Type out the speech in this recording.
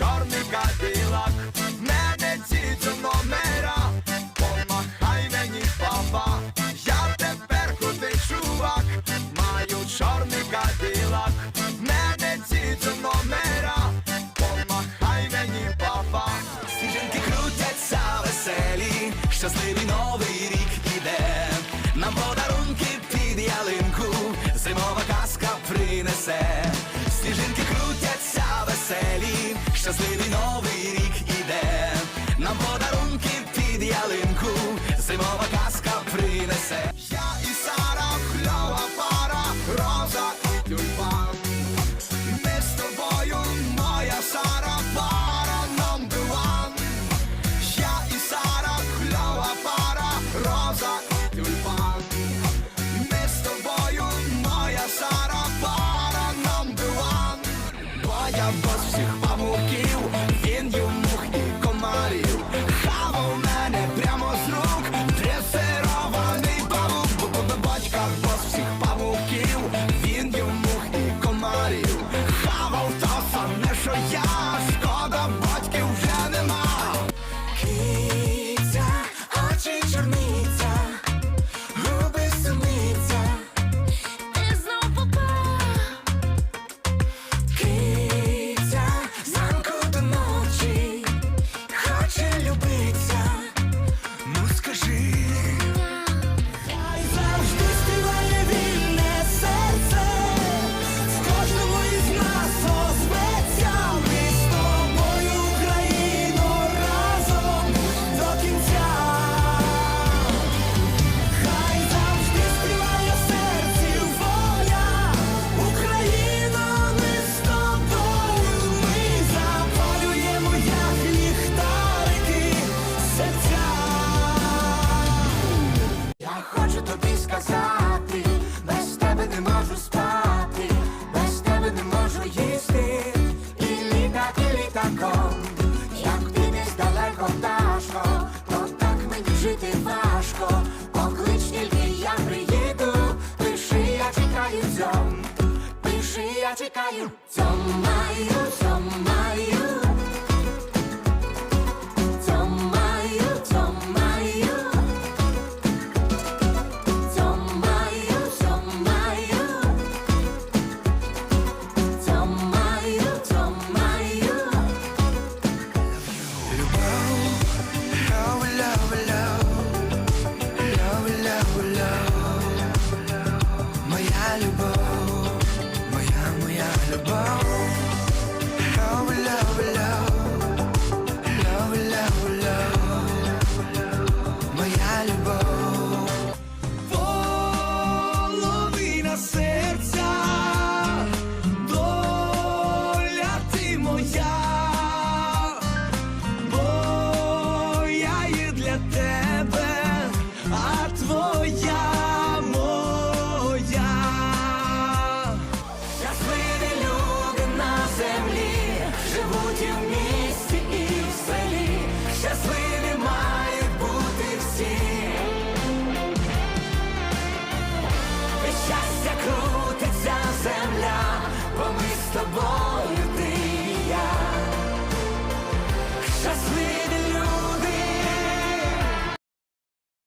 чорний кадилак, мене ці номера, помахай мені, папа, я тепер крутий чувак, маю чорний кадилак, мене ці номера, помахай мені, папа. Сніжинки крутяться веселі, щасливий новий рік іде. Нам подарунки під щасливий новий рік іде. Нам подарунки під ялинку, зимова казка принесе. Я і Сара, кльова пара, роза і тюльпан. Ми з тобою, моя Сара, пара number one. Я і Сара, кльова пара, роза і тюльпан. Ми з тобою, моя Сара, пара number one. Моя бос всіх жити важко, поклич тільки я приїду, пиши, я чекаю зьом пиши, я чекаю, зьом маю, зьом маю. above.